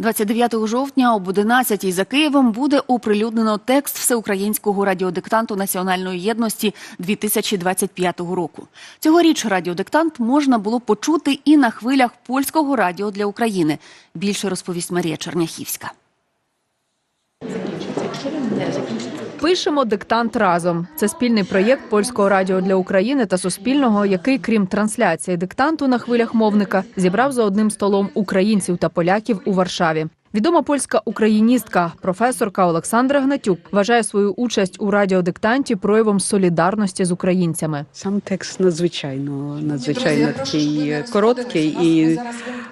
29 жовтня об 11 за Києвом буде оприлюднено текст всеукраїнського радіодиктанту Національної єдності 2025 року. Цьогоріч радіодиктант можна було почути і на хвилях польського радіо для України. Більше розповість Марія Черняхівська. Пишемо диктант разом. Це спільний проєкт польського радіо для України та Суспільного, який, крім трансляції диктанту на хвилях мовника, зібрав за одним столом українців та поляків у Варшаві. Відома польська україністка, професорка Олександра Гнатюк вважає свою участь у радіодиктанті проявом солідарності з українцями. Сам текст надзвичайно надзвичайно такий короткий і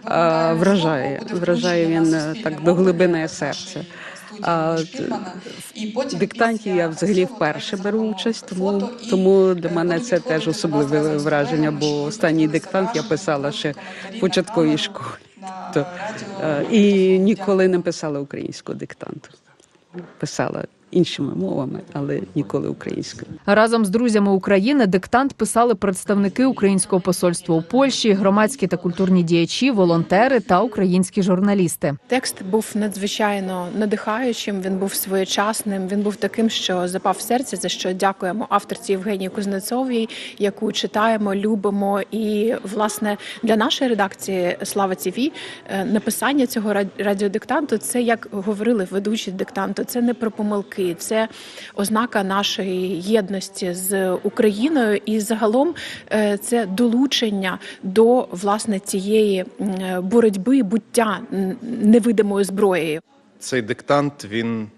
а, вражає. Вражає він е, так до глибини серця. А в диктанті я взагалі вперше беру участь, тому тому для мене це теж особливе враження. Бо останній диктант я писала ще в початковій школі. То, е, і ніколи не писала українського диктанту. Писала іншими мовами, але ніколи українською. Разом з друзями України диктант писали представники українського посольства у Польщі, громадські та культурні діячі, волонтери та українські журналісти. Текст був надзвичайно надихаючим. Він був своєчасним. Він був таким, що запав в серце, за що дякуємо авторці Євгенії Кузнецовій, яку читаємо, любимо. І власне для нашої редакції Слава ТІВІ е, написання цього ра- радіодиктанту це як говорили ведучі диктанту. Це не про помилки, це ознака нашої єдності з Україною, і загалом е, це долучення до власне цієї боротьби буття невидимою зброєю. Цей диктант, він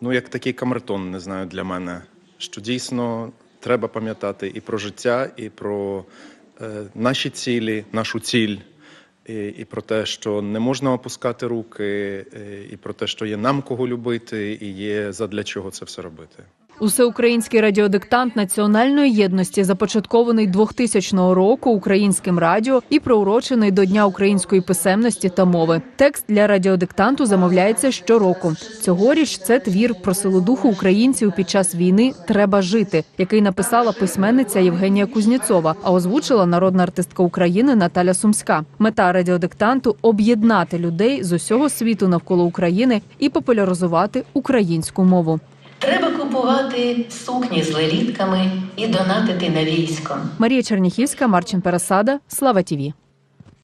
ну як такий камертон, не знаю, для мене. Що дійсно треба пам'ятати і про життя, і про е, наші цілі, нашу ціль, і, про те, що не можна опускати руки, і про те, що є нам кого любити, і є задля чого це все робити. Усеукраїнський радіодиктант національної єдності започаткований 2000 року українським радіо і проурочений до Дня української писемності та мови. Текст для радіодиктанту замовляється щороку. Цьогоріч це твір про силу духу українців під час війни Треба жити, який написала письменниця Євгенія Кузнєцова, а озвучила народна артистка України Наталя Сумська. Мета радіодиктанту об'єднати людей з усього світу навколо України і популяризувати українську мову. Купувати сукні з лелітками і донатити на військо. Марія Черніхівська, Марчин Пересада, Слава Тіві.